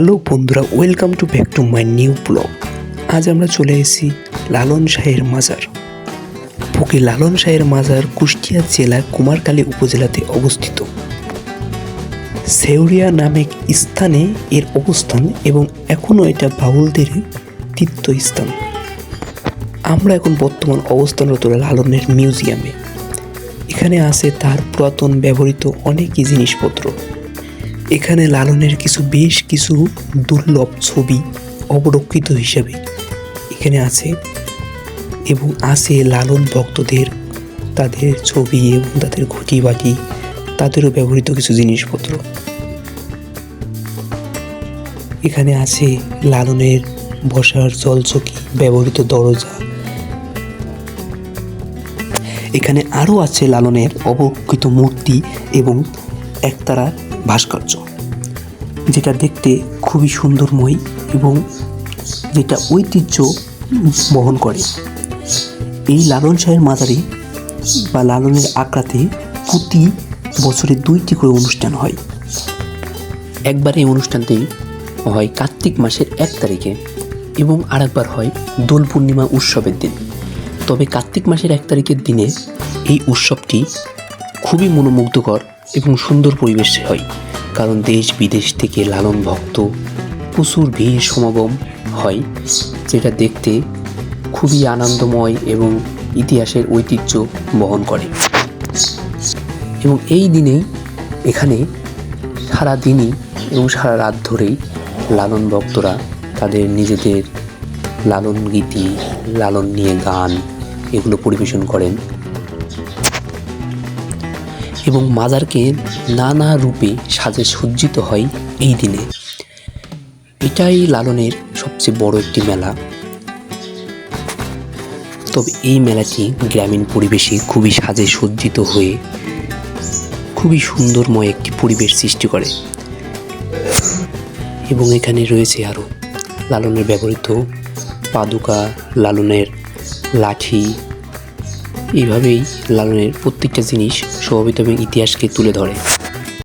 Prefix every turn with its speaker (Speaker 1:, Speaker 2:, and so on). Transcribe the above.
Speaker 1: Hello বন্ধুরা welcome to back to my new blog আজ আমরা চলে এসেছি লালন শাহের মাজার। ফকির লালন শাহের মাজার কুষ্টিয়া জেলার কুমারকালী উপজেলাতে অবস্থিত। সেউরিয়া নামে স্থানে এর অবস্থান এবং এখনও এটা বাউলদের তীর্থস্থান। আমরা এখন বর্তমান অবস্থানরত লালনের মিউজিয়ামে। এখানে আছে তার পুরাতন ব্যবহৃত অনেকই জিনিসপত্র। এখানে লালনের কিছু বেশ কিছু দুর্লভ ছবি অবরক্ষিত হিসাবে এখানে আছে এবং আছে লালন ভক্তদের, তাদের ছবি এবং তাদের ঘটি বাটি তাদেরও ব্যবহৃত কিছু জিনিসপত্র। এখানে আছে লালনের বসার জলচকি, ব্যবহৃত দরজা। এখানে আরও আছে লালনের অবকৃত মূর্তি এবং একতারা ভাস্কর্য, যেটা দেখতে খুবই সুন্দরময় এবং যেটা ঐতিহ্য বহন করে। এই লালন শাহের মাজারে বা লালনের আঁকড়াতে প্রতি বছরে দুইটি করে অনুষ্ঠান হয়। একবার এই অনুষ্ঠানটি হয় কার্তিক মাসের এক তারিখে এবং আরেকবার হয় দোল পূর্ণিমা উৎসবের দিন। তবে কার্তিক মাসের এক তারিখের দিনে এই উৎসবটি খুবই মনোমুগ্ধকর এবং সুন্দর পরিবেশে হয়, কারণ দেশ বিদেশ থেকে লালন ভক্ত, প্রচুর ভিড় সমাগম হয়, যেটা দেখতে খুবই আনন্দময় এবং ইতিহাসের ঐতিহ্য বহন করে। এবং এই দিনেই এখানে সারা দিনই এবং সারা রাত ধরেই লালন ভক্তরা তাদের নিজেদের লালন গীতি, লালন নিয়ে গান এগুলো পরিবেশন করেন। এবং মাজারকে নানা রূপে সাজে সজ্জিত হয় এই দিনে। এটাই লালনের সবচেয়ে বড় একটি মেলা। তবে এই মেলাটি গ্রামীণ পরিবেশে খুবই সাজে সজ্জিত হয়ে খুবই সুন্দরময় একটি পরিবেশ সৃষ্টি করে। এবং এখানে রয়েছে আরও লালনের ব্যবহৃত পাদুকা, লালনের লাঠি এইভাবেই লালনের প্রত্যেকটা জিনিস স্বভাবিত ইতিহাসকে তুলে ধরে।